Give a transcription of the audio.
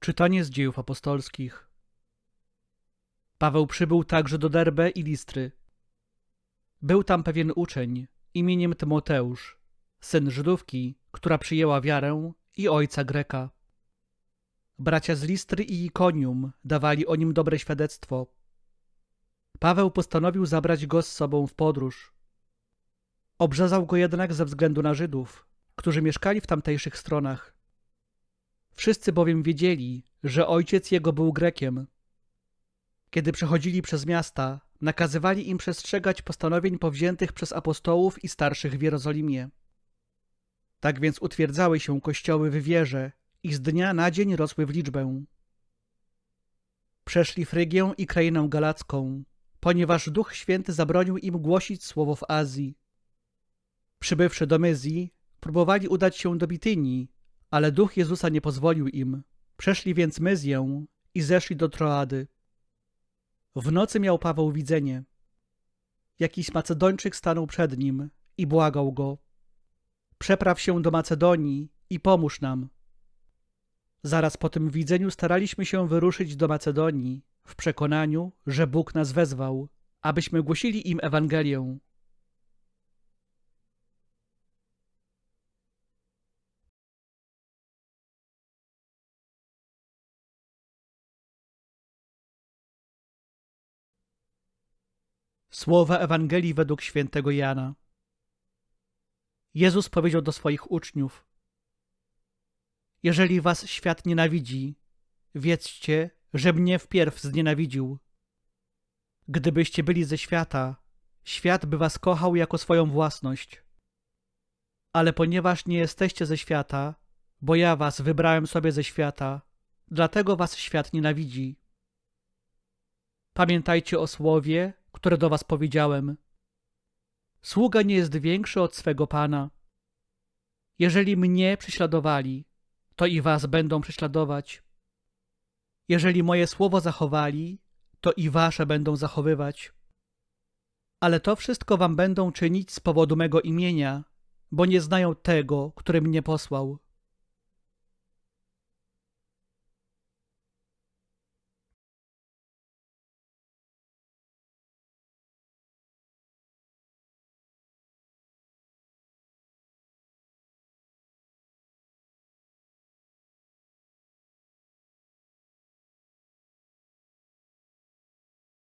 Czytanie z dziejów apostolskich. Paweł przybył także do Derbe i Listry. Był tam pewien uczeń imieniem Tymoteusz, syn Żydówki, która przyjęła wiarę i ojca Greka. Bracia z Listry i Ikonium dawali o nim dobre świadectwo. Paweł postanowił zabrać go z sobą w podróż. Obrzezał go jednak ze względu na Żydów, którzy mieszkali w tamtejszych stronach. Wszyscy bowiem wiedzieli, że ojciec jego był Grekiem. Kiedy przechodzili przez miasta, nakazywali im przestrzegać postanowień powziętych przez apostołów i starszych w Jerozolimie. Tak więc utwierdzały się kościoły w wierze i z dnia na dzień rosły w liczbę. Przeszli Frygię i krainę galacką, ponieważ Duch Święty zabronił im głosić słowo w Azji. Przybywszy do Myzji, próbowali udać się do Bitynii, ale duch Jezusa nie pozwolił im. Przeszli więc Myzję i zeszli do Troady. W nocy miał Paweł widzenie. Jakiś Macedończyk stanął przed nim i błagał go. Przepraw się do Macedonii i pomóż nam. Zaraz po tym widzeniu staraliśmy się wyruszyć do Macedonii w przekonaniu, że Bóg nas wezwał, abyśmy głosili im Ewangelię. Słowa Ewangelii według świętego Jana. Jezus powiedział do swoich uczniów: Jeżeli was świat nienawidzi, wiedzcie, że mnie wpierw znienawidził. Gdybyście byli ze świata, świat by was kochał jako swoją własność. Ale ponieważ nie jesteście ze świata, bo ja was wybrałem sobie ze świata, dlatego was świat nienawidzi. Pamiętajcie o słowie, które do was powiedziałem. Sługa nie jest większy od swego pana. Jeżeli mnie prześladowali, to i was będą prześladować. Jeżeli moje słowo zachowali, to i wasze będą zachowywać. Ale to wszystko wam będą czynić z powodu mego imienia, bo nie znają tego, który mnie posłał.